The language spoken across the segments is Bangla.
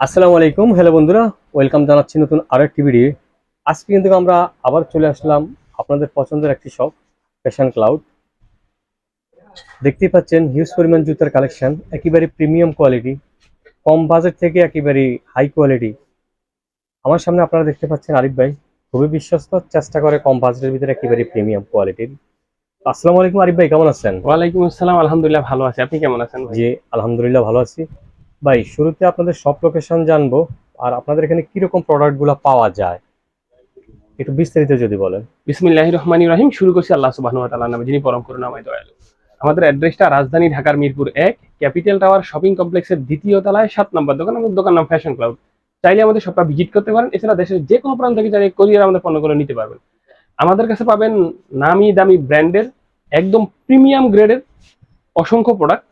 আসসালামু আলাইকুম। হ্যালো বন্ধুরা ওয়েলকাম জানাচ্ছি নতুন আরও একটি ভিডিও। আজকে কিন্তু আমরা আবার চলে আসলাম আপনাদের পছন্দের একটি শপ ফ্যাশন ক্লাউড দেখতেই পাচ্ছেন হিউজ পরিমাণ জুতার কালেকশন একেবারে প্রিমিয়াম কোয়ালিটি কম বাজেট থেকে একেবারে হাই কোয়ালিটি আমার সামনে আপনারা দেখতে পাচ্ছেন আরিফ ভাই খুবই বিশ্বস্ত চেষ্টা করে কম বাজেটের ভিতরে একেবারে প্রিমিয়াম কোয়ালিটির আসসালামু আলাইকুম আরিফ ভাই কেমন আছেন? ওয়ালাইকুম আসসালাম আলহামদুলিল্লাহ ভালো আছি। আপনি কেমন আছেন? জি আলহামদুলিল্লাহ ভালো আছি। ভাই, শুরুতে আপনাদের সব লোকেশন জানব, আর আপনাদের এখানে কীরকম প্রোডাক্টগুলো পাওয়া যায়? একটু বিস্তারিত যদি বলেন। বিসমিল্লাহির রহমানির রহিম, শুরু করছি আল্লাহ ওয়া নামে, যিনি পরম করুণাময় দয়ালু। আমাদের অ্যাড্রেসটা রাজধানী ঢাকার মিরপুর এক, ক্যাপিটাল টাওয়ার শপিং কমপ্লেক্সের দ্বিতীয় তলায়, সাত নম্বর দোকান, আমাদের দোকান নাম ফ্যাশন ক্লাউড চাইলে আমাদের সবটা ভিজিট করতে পারেন, এছাড়া দেশের যে কোনো প্রান্ত থেকে চাইলে কোরিয়ার আমাদের পণ্যগুলো নিতে পারবেন। আমাদের কাছে পাবেন নামি দামি ব্র্যান্ডের, একদম প্রিমিয়াম গ্রেডের অসংখ্য প্রোডাক্ট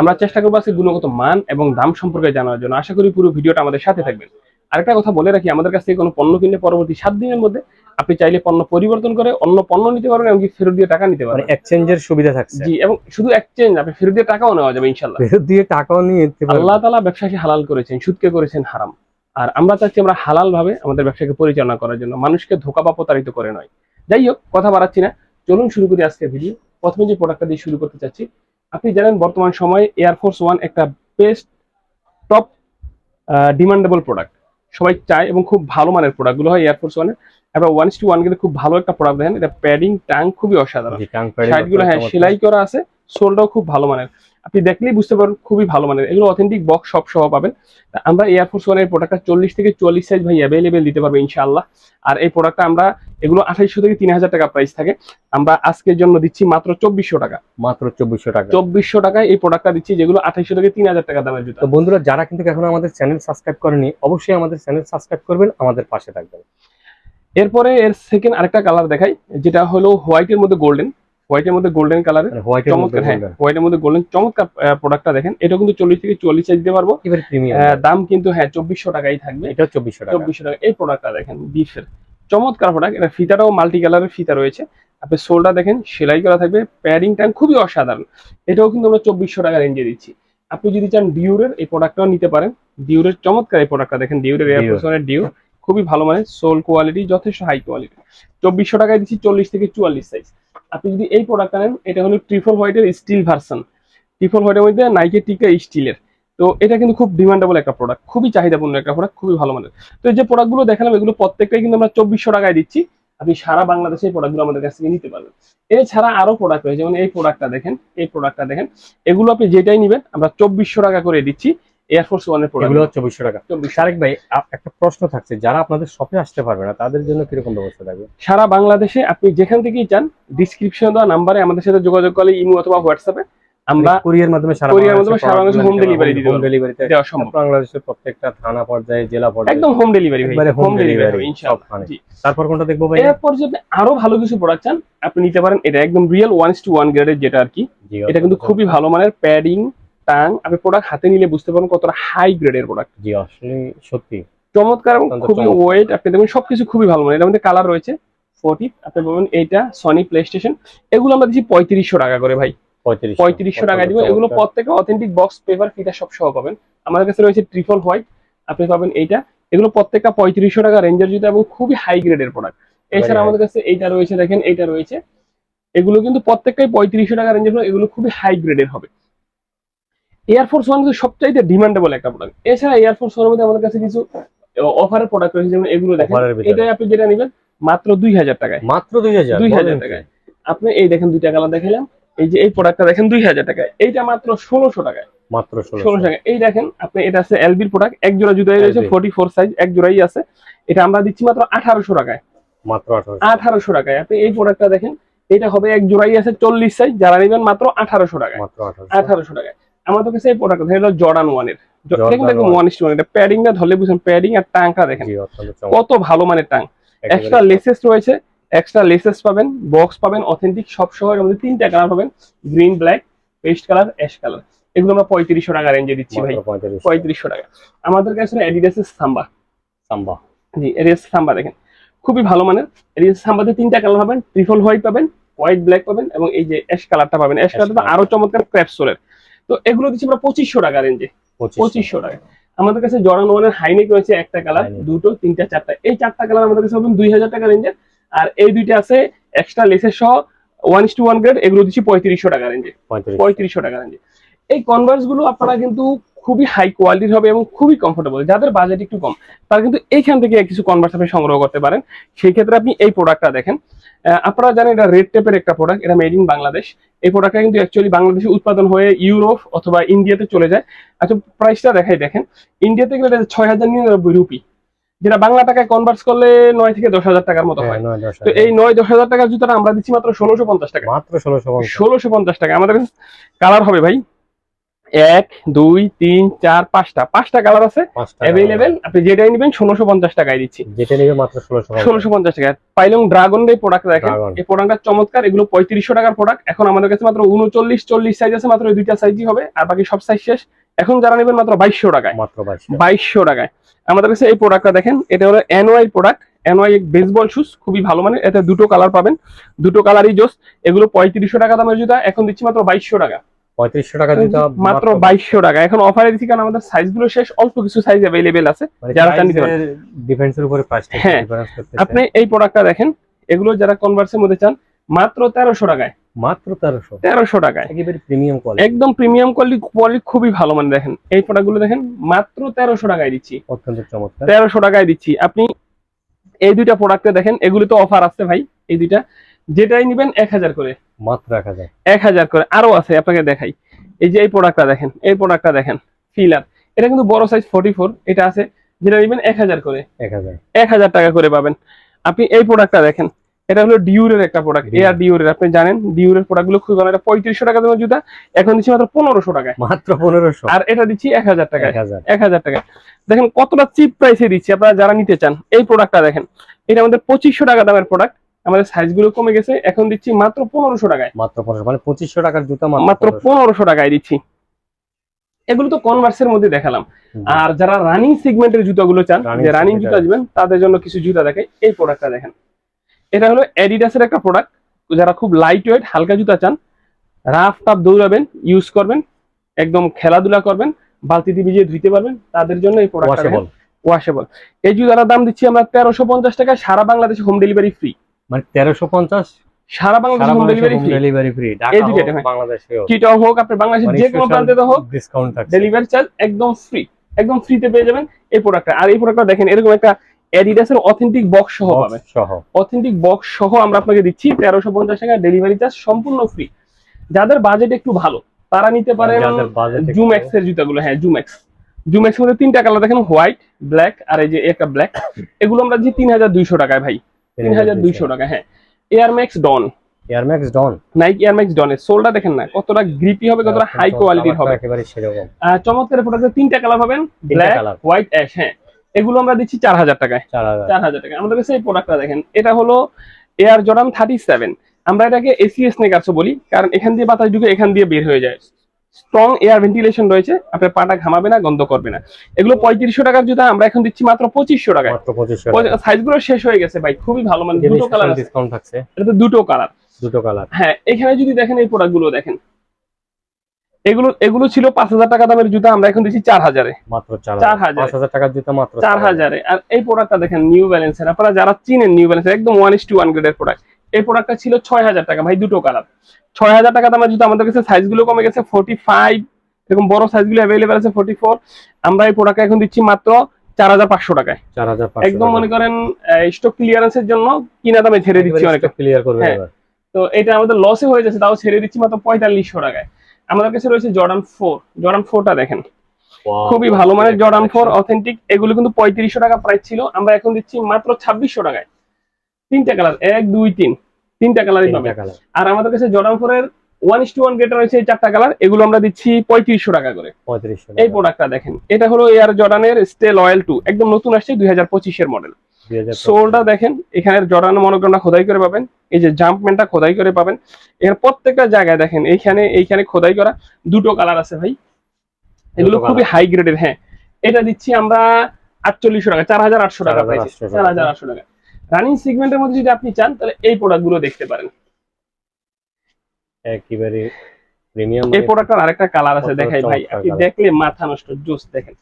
আমরা চেষ্টা করব আজকে গুণগত মান এবং দাম সম্পর্কে জানার জন্য। আশা করি পুরো ভিডিওটা আমাদের সাথে থাকবেন। আরেকটা কথা বলে রাখি আমাদের কাছ থেকে কোনো পণ্য কিনলে পরবর্তী সাত দিনের মধ্যে আপনি চাইলে পণ্য পরিবর্তন করে অন্য পণ্য নিতে পারবেন এমনকি ফেরত দিয়ে টাকা নিতে মানে পারবেন এক্সচেঞ্জের সুবিধা থাকছে। জি এবং শুধু এক্সচেঞ্জ আপনি ফেরত দিয়ে টাকাও নেওয়া যাবে ইনশাল্লাহ ফেরত দিয়ে টাকাও নিয়ে আল্লাহ তালা ব্যবসাকে হালাল করেছেন সুদকে করেছেন হারাম। আর আমরা চাচ্ছি আমরা হালাল ভাবে আমাদের ব্যবসাকে পরিচালনা করার জন্য। মানুষকে ধোকা বা প্রতারিত করে নয়। যাই হোক কথা বাড়াচ্ছি না। চলুন শুরু করি আজকের ভিডিও প্রথমে যে প্রোডাক্টটা দিয়ে শুরু করতে চাচ্ছি আপনি জানেন বর্তমান সময়ে এয়ারফোর্স ওয়ান একটা বেস্ট টপ ডিমান্ডেবল প্রোডাক্ট সবাই চায় এবং খুব ভালো মানের প্রোডাক্টগুলো হয় এয়ারফোর্স ওয়ানের এবার ওয়ান টু ওয়ান কিন্তু খুব ভালো একটা প্রোডাক্ট দেখেন। এটা প্যাডিং ট্যাঙ্ক খুবই অসাধারণ। সাইডগুলো হ্যাঁ সেলাই করা আছে সোলটাও খুব ভালো মানের। আপনি দেখলেই বুঝতে পারবেন খুবই ভালো মানের। এগুলো অথেন্টিক বক্স সব সহ পাবেন। আমরা এয়ারফোর্স ওয়ানের প্রোডাক্টটা চল্লিশ থেকে চল্লিশ সাইজ ভাই অ্যাভেলেবেল দিতে পারব ইনশাআল্লাহ। আর এই প্রোডাক্টটা আমরা এগুলো আঠাইশশো থেকে তিন হাজার টাকা প্রাইস থাকে। আমরা আজকের জন্য দিচ্ছি মাত্র চব্বিশশো টাকা। মাত্র চব্বিশশো টাকা। চব্বিশশো টাকায় এই প্রোডাক্টটা দিচ্ছি যেগুলো আঠাইশশো থেকে তিন হাজার টাকা দামের জুতা। বন্ধুরা যারা কিন্তু এখন আমাদের চ্যানেল সাবস্ক্রাইব করেনি অবশ্যই আমাদের চ্যানেল সাবস্ক্রাইব করবেন আমাদের পাশে থাকবেন। এরপরে এর সেকেন্ড আরেকটা কালার দেখাই যেটা হলো হোয়াইটের মধ্যে গোল্ডেন হোয়াইটের মধ্যে গোল্ডেন কালারের মানে চমৎকার হ্যাঁ হোয়াইটের মধ্যে গোল্ডেন চমৎকার প্রোডাক্টটা দেখেন। এটা কিন্তু চল্লিশ থেকে চল্লিশ দিতে পারব। দাম কিন্তু হ্যাঁ চব্বিশশো টাকাই থাকবে। এটা চব্বিশশো টাকা। চব্বিশশো টাকা। এই প্রোডাক্টটা দেখেন বিফের চমৎকার প্রোডাক্ট এটা ফিতাটাও মাল্টি কালারের ফিতা রয়েছে। আপনি সোলটা দেখেন সেলাই করা থাকবে। প্যাডিং টাইম খুবই অসাধারণ। এটাও কিন্তু আমরা চব্বিশশো টাকা রেঞ্জে দিচ্ছি। আপনি যদি চান ডিউরের এই প্রোডাক্টটাও নিতে পারেন। ডিউরের চমৎকার এই প্রোডাক্টটা দেখেন। ডিউরের এয়ারফোর্সনের ডিউ খুবই ভালো মানে সোল কোয়ালিটি যথেষ্ট হাই কোয়ালিটি চব্বিশশো টাকায় দিচ্ছি চল্লিশ থেকে চুয়াল্লিশ সাইজ আপনি যদি এই প্রোডাক্টটা নেন, এটা হলো ট্রিপল হোয়াইটের স্টিল ভার্সন ট্রিপল হোয়াইটের মধ্যে নাইকের টিকা স্টিলের তো এটা কিন্তু খুব ডিমান্ডেবল একটা প্রোডাক্ট খুবই চাহিদাপূর্ণ একটা প্রোডাক্ট খুবই ভালো মানের। তো এই যে প্রোডাক্টগুলো দেখালাম, এগুলো প্রত্যেকটাই কিন্তু আমরা চব্বিশশো টাকায় দিচ্ছি। আপনি সারা বাংলাদেশে এই প্রোডাক্টগুলো আমাদের কাছ থেকে নিতে পারবেন। এছাড়া আরও প্রোডাক্ট রয়েছে, যেমন এই প্রোডাক্টটা দেখেন, এই প্রোডাক্টটা দেখেন। এগুলো আপনি যেটাই নেবেন, আমরা চব্বিশশো টাকা করে দিচ্ছি। এয়ারফোর্স ওয়ানের প্রোডাক্ট এগুলো চব্বিশশো টাকা। শারেক ভাই একটা প্রশ্ন থাকছে যারা আপনাদের শপে আসতে পারবে না তাদের জন্য কীরকম ব্যবস্থা থাকবে? সারা বাংলাদেশে আপনি যেখান থেকেই চান ডিসক্রিপশন দেওয়া নাম্বারে আমাদের সাথে যোগাযোগ করলে ইমো অথবা হোয়াটসঅ্যাপে আমরা কুরিয়ার মাধ্যমে সারা courier মাধ্যমে সারা বাংলাদেশে home delivery দিতে হোম পারব। দেওয়া সম্ভব। বাংলাদেশের প্রত্যেকটা থানা পর্যায়ে জেলা পর্যায়ে একদম হোম ডেলিভারি ভাই হোম ডেলিভারি ইনশাআল্লাহ। তারপর কোনটা দেখব ভাই? এরপর যদি আরও ভালো কিছু প্রোডাক্ট চান আপনি নিতে পারেন এটা একদম রিয়েল ওয়ান টু ওয়ান গ্রেডের যেটা আর কি। এটা কিন্তু খুবই ভালো মানের প্যাডিং টাং আপনি প্রোডাক্ট হাতে নিলে বুঝতে পারবেন কতটা হাই গ্রেডের প্রোডাক্ট জি আসলে সত্যি। চমৎকার এবং খুবই ওয়েট আপনি দেখবেন সবকিছু খুবই ভালো মানে এটার মধ্যে কালার রয়েছে ফোর্টি আপনি বলবেন এইটা সনি প্লে স্টেশন এগুলো আমরা দিচ্ছি পঁয়ত্রিশশো টাকা করে ভাই। পঁয়ত্রিশ পঁয়ত্রিশশো টাকা দিব। এগুলো প্রত্যেকে অথেন্টিক বক্স পেপার ফিটা সব সহ পাবেন। আমাদের কাছে রয়েছে ট্রিপল হোয়াইট আপনি পাবেন এইটা। এগুলো প্রত্যেকটা পঁয়ত্রিশশো টাকা রেঞ্জের জুতা এবং খুবই হাই গ্রেডের প্রোডাক্ট এছাড়া আমাদের কাছে এইটা রয়েছে দেখেন এইটা রয়েছে। এগুলো কিন্তু প্রত্যেকটাই পঁয়ত্রিশশো টাকা রেঞ্জের এগুলো খুবই হাই গ্রেডের হবে। এয়ারফোর্স ওয়ান কিন্তু সবচাইতে ডিমান্ডেবল একটা প্রোডাক্ট এছাড়া এয়ারফোর্স ওয়ানের মধ্যে আমাদের কাছে কিছু অফারের প্রোডাক্ট রয়েছে যেমন এগুলো দেখেন। এটাই আপনি যেটা নেবেন মাত্র দুই হাজার টাকায়। মাত্র দুই হাজার দুই হাজার টাকায়। আপনি এই দেখেন দুইটা কালার দেখালাম এই যে এই প্রোডাক্টটা দেখেন দুই হাজার টাকায়। এইটা মাত্র ষোলোশো টাকায়। মাত্র ষোলোশো টাকা এই দেখেন আপনি এটা আছে এলবির প্রোডাক্ট এক জোড়া জুতাই রয়েছে ফোর্টি ফোর সাইজ এক জোড়াই আছে। এটা আমরা দিচ্ছি মাত্র আঠারোশো টাকায়। মাত্র আঠারোশো। টাকায়। আপনি এই প্রোডাক্টটা দেখেন এটা হবে এক জোড়াই আছে চল্লিশ সাইজ যারা নেবেন মাত্র আঠারোশো টাকায়। মাত্র আঠারোশো টাকায়। আমাদের কাছে এই প্রোডাক্ট হলো জর্ডান ওয়ানের দেখুন দেখুন ওয়ান ইস্ট ধরলে বুঝছেন প্যাডিং আর দেখেন। কত ভালো মানের টাং এক্সট্রা লেসেস রয়েছে এক্সট্রা লেসেস পাবেন বক্স পাবেন অথেন্টিক সব সহ এর মধ্যে তিনটা কালার পাবেন green black paste colour ash colour এগুলো আমরা পঁয়ত্রিশশো টাকা রেঞ্জে দিচ্ছি ভাই। পঁয়ত্রিশশো। টাকা। আমাদের কাছে অ্যাডিডাসের সাম্বা সাম্বা জি এডিডাস সাম্বা দেখেন। খুবই ভালো মানের। এডিডাস সাম্বাতে তিনটা কালার পাবেন ট্রিপল হোয়াইট পাবেন হোয়াইট ব্ল্যাক পাবেন এবং এই যে অ্যাশ কালারটা পাবেন। অ্যাশ কালারটা আরও চমৎকার ক্র্যাপসোলের তো এগুলো দিচ্ছি আমরা পঁচিশশো টাকা রেঞ্জে পঁচিশশো। টাকা। আমাদের কাছে জর্ডান ওয়ানের হাইনেক রয়েছে একটা কালার দুটো তিনটা চারটা। এই চারটা কালার আমাদের কাছে পাবেন দুই হাজার টাকা রেঞ্জের আর এই দুইটা আছে এক্সট্রা লেসের সহ one is to one grade এগুলো দিচ্ছি পঁয়ত্রিশশো টাকা রেঞ্জে পঁয়ত্রিশ পঁয়ত্রিশশো। টাকা রেঞ্জে এই কনভার্সগুলো আপনারা কিন্তু খুবই হাই কোয়ালিটির হবে এবং খুবই কমফোর্টেবল যাদের বাজেট একটু কম তারা কিন্তু এইখান থেকে কিছু কনভার্স আপনি সংগ্রহ করতে পারেন। সেই ক্ষেত্রে আপনি এই প্রোডাক্টটা দেখেন। আপনারা জানেন এটা রেড টেপের একটা প্রোডাক্ট এটা মেড ইন বাংলাদেশ। এই প্রোডাক্টটা কিন্তু অ্যাকচুয়ালি বাংলাদেশে উৎপাদন হয়ে ইউরোপ অথবা ইন্ডিয়াতে চলে যায়। আচ্ছা প্রাইসটা দেখাই দেখেন। ইন্ডিয়াতে গেলে এটা ছয় হাজার নিরানব্বই রুপি যেটা বাংলা টাকায় কনভার্স করলে নয় থেকে দশ হাজার টাকার মতো হয় হ্যাঁ, তো এই নয় দশ হাজার টাকার জুতাটা আমরা দিচ্ছি মাত্র ষোলোশো পঞ্চাশ টাকা। মাত্র ষোলোশো ষোলোশো পঞ্চাশ টাকা। আমাদের কালার হবে ভাই। এক দুই তিন চার পাঁচটা। পাঁচটা কালার আছে অ্যাভেলেবেল আপনি যেটাই নেবেন ষোলোশো পঞ্চাশ টাকায় দিচ্ছি। যেটা নিবে মাত্র ষোলোশো পঞ্চাশ টাকা। পাইলং ড্রাগন এই প্রোডাক্ট দেখেন। এই প্রোডাক্টটা চমৎকার। এগুলো পঁয়ত্রিশশো টাকার প্রোডাক্ট এখন আমাদের কাছে মাত্র উনচল্লিশ চল্লিশ সাইজ আছে। মাত্র দুইটা সাইজই হবে। আর বাকি সব সাইজ শেষ। এখন যারা নেবেন মাত্র বাইশশো টাকায়। মাত্র বাইশশো টাকায়। আমাদের কাছে এই প্রোডাক্টটা দেখেন। এটা হলো NY product NY baseball shoes খুবই ভালো মানে এতে দুটো কালার পাবেন। দুটো কালারই জোস এগুলো পঁয়ত্রিশশো টাকা দামের জুতা। এখন দিচ্ছি মাত্র বাইশশো টাকা। পঁয়ত্রিশশো টাকা দিতে মাত্র বাইশশো টাকা। এখন অফারে দিচ্ছি কারণ আমাদের সাইজগুলো শেষ অল্প কিছু সাইজ অ্যাভেলেবেল আছে। যারা চান নিতে পারেন। ডিফেন্সের উপরে প্রাইসটা হ্যাঁ, আপনি এই প্রোডাক্টটা দেখেন এগুলো যারা কনভার্সের মধ্যে চান মাত্র তেরোশো টাকায়। মাত্র তেরোশো। তেরোশো টাকায়। একেবারে প্রিমিয়াম কোয়ালিটি একদম প্রিমিয়াম কোয়ালিটি কোয়ালিটি খুবই ভালো মানে দেখেন। এই প্রোডাক্টগুলো দেখেন মাত্র তেরোশো টাকায় দিচ্ছি। অত্যন্ত চমৎকার। তেরোশো টাকায় দিচ্ছি। আপনি এই দুইটা প্রোডাক্টে দেখেন এগুলো তো অফার আছে ভাই এই দুইটা। যেটাই নিবেন এক হাজার করে। মাত্র এক হাজার। এক হাজার করে। আরও আছে আপনাকে দেখাই। এই যে এই প্রোডাক্টটা দেখেন এই প্রোডাক্টটা দেখেন ফিলার এটা কিন্তু বড় সাইজ ফোর্টি ফোর এটা আছে যেটা নিবেন এক হাজার করে। এক হাজার। এক হাজার টাকা করে পাবেন। আপনি এই প্রোডাক্টটা দেখেন এটা হলো ডিউরের একটা প্রোডাক্ট। এয়ার ডিউরের আপনি জানেন ডিউরের প্রোডাক্টগুলো খুবই ভালো। এটা পঁয়ত্রিশশো টাকা দামের জুতা এখন দিচ্ছি মাত্র পনেরোশো টাকায়। মাত্র পনেরোশো। আর এটা দিচ্ছি এক হাজার টাকায়। এক হাজার। এক হাজার টাকা দেখেন কতটা চিপ প্রাইসে দিচ্ছি আপনারা যারা নিতে চান এই প্রোডাক্টটা দেখেন। এটা আমাদের পঁচিশশো টাকা দামের প্রোডাক্ট আমাদের সাইজগুলো কমে গেছে এখন দিচ্ছি মাত্র পনেরোশো টাকায়। মাত্র পনেরোশো মানে পঁচিশশো টাকার জুতা মাত্র পনেরোশো। টাকায় দিচ্ছি। এগুলো তো কনভার্সের মধ্যে দেখালাম। আর যারা রানিং সেগমেন্টের জুতাগুলো চান যে রানিং জুতা দিবেন তাদের জন্য কিছু জুতা দেখাই। এই প্রোডাক্টটা দেখেন। এটা হলো অ্যাডিডাসের একটা প্রোডাক্ট যারা খুব লাইট ওয়েট হালকা জুতা চান রাফ টাফ দৌড়াবেন ইউজ করবেন একদম খেলাধুলা করবেন বালতিতে ভিজিয়ে ধুইতে পারবেন তাদের জন্য এই প্রোডাক্টটা ওয়াশেবল ওয়াশেবল এই জুতার দাম দিচ্ছি আমরা তেরোশো পঞ্চাশ টাকা সারা বাংলাদেশে হোম ডেলিভারি ফ্রি মানে তেরোশো পঞ্চাশ? সারা বাংলাদেশে home delivery free delivery free এই দুইটা। বাংলাদেশে হোক। আপনি বাংলাদেশের যে কোনো প্রান্তে হোক ডিসকাউন্ট থাকছে। ডেলিভারি চার্জ একদম ফ্রি একদম ফ্রিতে পেয়ে যাবেন এই প্রোডাক্টটা আর এই প্রোডাক্টটা দেখেন এরকম একটা অ্যাডিডাসের অথেন্টিক বক্স সহ পাবেন। সহ। অথেন্টিক বক্স সহ আমরা আপনাকে দিচ্ছি তেরোশো পঞ্চাশ টাকা ডেলিভারি চার্জ সম্পূর্ণ ফ্রি যাদের বাজেট একটু ভালো তারা নিতে পারেন জুম এক্সের জুতাগুলো। হ্যাঁ জুম এক্স জুম এক্স মধ্যে তিনটা কালার দেখেন হোয়াইট ব্ল্যাক আর এই যে একটা ব্ল্যাক এগুলো আমরা দিচ্ছি তিন হাজার দুইশো টাকায় ভাই। তিন হাজার দুইশো টাকা হ্যাঁ। ডন ডন নাইক ডনের সোলটা দেখেন না কতটা গ্রিপি হবে কতটা হাই কোয়ালিটির হবে। একেবারে সেরকম। চমৎকার প্রোডাক্টের তিনটা কালার পাবেন ব্ল্যাক হোয়াইট অ্যাশ হ্যাঁ। এগুলো আমরা দিচ্ছি চার হাজার টাকায়। চার হাজার। টাকা আমাদের কাছে এই প্রোডাক্টটা দেখেন এটা হলো এয়ার জর্ডান থার্টি সেভেন আমরা এটাকে এসিএস নেকার্সও বলি কারণ এখান দিয়ে বাতাস ঢুকে এখান দিয়ে বের হয়ে যায়। স্ট্রং এয়ার ভেন্টিলেশন রয়েছে আপনার পাটা ঘামাবে না গন্ধ করবে না। এগুলো পঁয়ত্রিশশো টাকার জুতা আমরা এখন দিচ্ছি মাত্র পঁচিশশো টাকা। সাইজগুলো শেষ হয়ে গেছে ভাই খুবই ভালো মানে দুটো কালার ডিসকাউন্ট থাকছে। এটাতে দুটো কালার দুটো কালার হ্যাঁ এখানে যদি দেখেন এই প্রোডাক্টগুলো দেখেন। এগুলো এগুলো ছিল পাঁচ হাজার টাকা দামের জুতা আমরা এখন দিচ্ছি চার হাজারে। মাত্র চার হাজার। টাকার জুতা মাত্র চার হাজারে। আর এই প্রোডাক্টটা দেখেন নিউ ব্যালেন্সের আপনারা যারা চিনেন নিউ ব্যালেন্সের একদম ওয়ান ইস টু ওয়ান গ্রেডের প্রোডাক্ট এই প্রোডাক্টটা ছিল ছয় হাজার টাকা ভাই দুটো কালার ছয় হাজার টাকা দামের জুতো আমাদের কাছে সাইজগুলো কমে গেছে ফোর্টি ফাইভ এরকম বড় সাইজগুলো অ্যাভেলেবেল আছে ফোর্টি ফোর আমরা এই প্রোডাক্ট এখন দিচ্ছি মাত্র চার হাজার পাঁচশো টাকায়। চার হাজার একদম মনে করেন স্টক ক্লিয়ারেন্সের জন্য কিনা দামে ছেড়ে দিচ্ছি অনেকটা। ক্লিয়ার করবে হ্যাঁ। তো এটা আমাদের লসে হয়ে যাচ্ছে তাও ছেড়ে দিচ্ছি মাত্র পঁয়তাল্লিশশো টাকায়। আমাদের কাছে রয়েছে জর্ডান ফোর জর্ডান ফোরটা দেখেন। খুবই ভালো মানে জর্ডান ফোর অথেন্টিক এগুলো কিন্তু পঁয়ত্রিশশো টাকা প্রাইস ছিল। আমরা এখন দিচ্ছি মাত্র ছাব্বিশশো টাকায়। তিনটা কালার এক দুই তিন। তিনটা কালারই পাবে। আর আমাদের কাছে জর্ডান ফোরের one is to one getter রয়েছে এই চারটা কালার এগুলো আমরা দিচ্ছি পঁয়ত্রিশশো টাকা করে। এই প্রোডাক্টটা দেখেন এটা হলো এয়ার জর্ডানের স্টে লয়েল টু একদম নতুন আসছে দুই হাজার পঁচিশের মডেল সোলটা দেখেন এখানে জর্ডান মনোগ্রামটা খোদাই করে পাবেন এই যে জাম্পমেন্টটা খোদাই করে পাবেন। এর প্রত্যেকটা জায়গায় দেখেন এইখানে এইখানে খোদাই করা দুটো কালার আছে ভাই। এগুলো খুবই হাই গ্রেডের হ্যাঁ। এটা দিচ্ছি আমরা আটচল্লিশশো টাকা চার হাজার আটশো টাকা 4,800 টাকা। চার হাজার আটশো টাকা। রানিং সেগমেন্টের মধ্যে যদি আপনি চান তাহলে এই প্রোডাক্টগুলো দেখতে পারেন। একেবারে প্রিমিয়াম এই প্রোডাক্টটার আরেকটা কালার আছে দেখাই ভাই। আপনি দেখলে মাথা নষ্ট জুস দেখেন।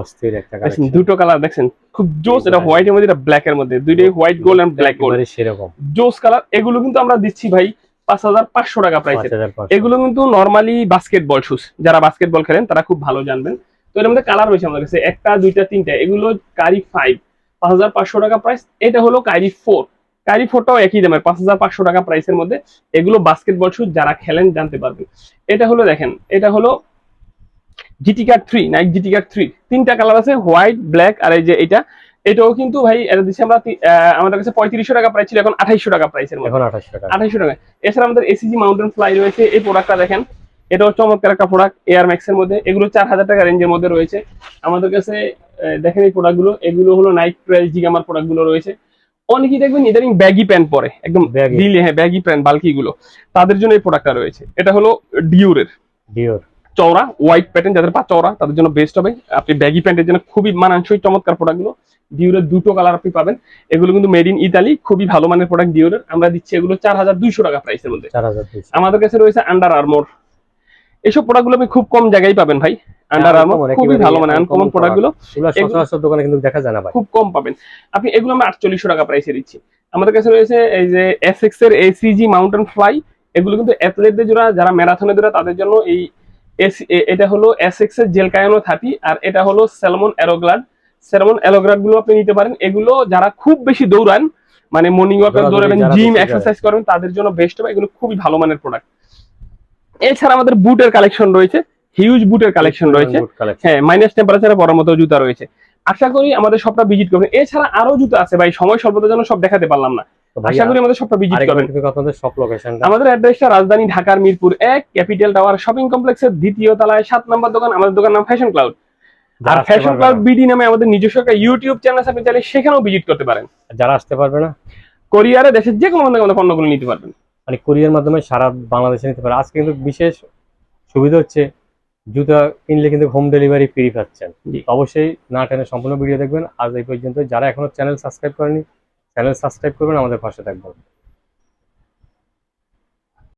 অস্থির একটা কালেকশন দুটো কালার দেখছেন। খুব জোস এটা ভাই। হোয়াইটের মধ্যে এটা ব্ল্যাক এর মধ্যে। দুইটাই white gold and black gold সেরকম। জোস কালার এগুলো কিন্তু আমরা দিচ্ছি ভাই পাঁচ হাজার পাঁচশো টাকা প্রাইসে এগুলো কিন্তু নর্মালি বাস্কেটবল শুজ যারা বাস্কেটবল খেলেন তারা খুব ভালো জানবেন। তো এর মধ্যে কালার রয়েছে আমাদের কাছে। একটা দুইটা তিনটা। এগুলো কারি ফাইভ পাঁচ হাজার পাঁচশো টাকা প্রাইস এটা হলো কারি ফোর কারি ফোরটাও একই দামের। পাঁচ হাজার পাঁচশো টাকা প্রাইসের মধ্যে এগুলো বাস্কেটবল শুজ যারা খেলেন জানতে পারবেন। এটা হলো দেখেন এটা হলো GT card three Nike GT card three তিনটা কালার আছে হোয়াইট ব্ল্যাক আর এই যে এটা। এটাও কিন্তু ভাই এটা দিচ্ছি আমরা আমাদের কাছে পঁয়ত্রিশশো টাকা প্রাইস ছিল এখন আঠাইশশো টাকা প্রাইসের মধ্যে। এখন আঠাশশো টাকা। আঠাইশশো টাকা। এছাড়া আমাদের এসিজি মাউন্টেন ফ্লাই রয়েছে। এই প্রোডাক্টটা দেখেন এটাও চমৎকার একটা প্রোডাক্ট এয়ার ম্যাক্স এর মধ্যে। এগুলো চার হাজার টাকা রেঞ্জের মধ্যে রয়েছে। আমাদের কাছে দেখেন এই প্রোডাক্টগুলো এগুলো হলো নাইট প্রাইস জিগামার প্রোডাক্টগুলো রয়েছে। অনেকেই দেখবেন ইদানিং ব্যাগি প্যান্ট পরে। একদম। দিলে হ্যাঁ ব্যাগি প্যান্ট বাল্কি গুলো। তাদের জন্য এই প্রোডাক্টটা রয়েছে। এটা হলো ডিউরের ডিওর চওড়া হোয়াইট প্যাটার্ন যাদের পা চওড়া তাদের জন্য বেস্ট হবে। আপনি ব্যাগি প্যান্টের জন্য খুবই মানানসই চমৎকার প্রোডাক্টগুলো ডিউরের দুটো কালার আপনি পাবেন। এগুলো কিন্তু মেড ইন ইতালি খুবই ভালো মানের প্রোডাক্ট ডিউরের আমরা দিচ্ছি এগুলো চার হাজার দুইশো টাকা প্রাইসের মধ্যে। চার হাজার আমাদের কাছে রয়েছে আন্ডার আর্মোর এসব প্রোডাক্টগুলো আপনি খুব কম জায়গায় পাবেন ভাই আন্ডার আর্মোর খুবই ভালো মানে আনকমন প্রোডাক্টগুলো সচরাচর দোকানে কিন্তু দেখা যায় না ভাই। খুব কম পাবেন। আপনি এগুলো আমরা আটচল্লিশশো টাকা প্রাইসে দিচ্ছি। আমাদের কাছে রয়েছে এই যে এস এক্সের এসিজি মাউন্টেন ফ্লাই এগুলো কিন্তু অ্যাথলেটদের যারা যারা ম্যারাথনে যারা তাদের জন্য এই এটা হলো এস এক্সের জেল কায়ানো আর এটা হলো স্যালমন অ্যারোগ্লাড স্যালমন অ্যারোগ্লাডগুলো আপনি নিতে পারেন। এগুলো যারা খুব বেশি দৌড়ান মানে মর্নিং ওয়াক দৌড়াবেন জিম এক্সারসাইজ করবেন তাদের জন্য বেস্ট হবে। এগুলো খুবই ভালো মানের প্রোডাক্ট এছাড়া আমাদের বুটের কালেকশন রয়েছে হিউজ বুটের কালেকশন রয়েছে। হ্যাঁ মাইনাস টেম্পারেচারে বড় মতো জুতা রয়েছে। আশা করি আমাদের সবটা ভিজিট করবেন। এছাড়া আরও জুতা আছে ভাই সময় স্বল্পতার জন্য সব দেখাতে পারলাম না। আশা করি আমাদের সবটা ভিজিট করবেন। আপনাদের সব লোকেশনটা আমাদের অ্যাড্রেসটা রাজধানী ঢাকার মিরপুর এক ক্যাপিটাল টাওয়ার শপিং কমপ্লেক্সের দ্বিতীয় তলায় সাত নম্বর দোকান আমাদের দোকান নাম ফ্যাশন ক্লাউড আর ফ্যাশন ক্লাউড বিডি নামে আমাদের নিজস্ব একটা ইউটিউব চ্যানেল আছে আপনি চাইলে সেখানেও ভিজিট করতে পারেন। যারা আসতে পারবে না? কোরিয়ারে দেশের যে কোনো আমাদের পণ্যগুলো নিতে পারবেন। মানে কোরিয়ার মাধ্যমে সারা বাংলাদেশে নিতে পারে। আজকে কিন্তু বিশেষ সুবিধা হচ্ছে জুতা কিনলে কিন্তু হোম ডেলিভারি ফ্রি পাচ্ছেন। অবশ্যই না টেনে সম্পূর্ণ ভিডিও দেখবেন। আজ এই পর্যন্ত যারা এখনও চ্যানেল সাবস্ক্রাইব করেনি চ্যানেল সাবস্ক্রাইব করবেন আমাদের পাশে থাকবেন।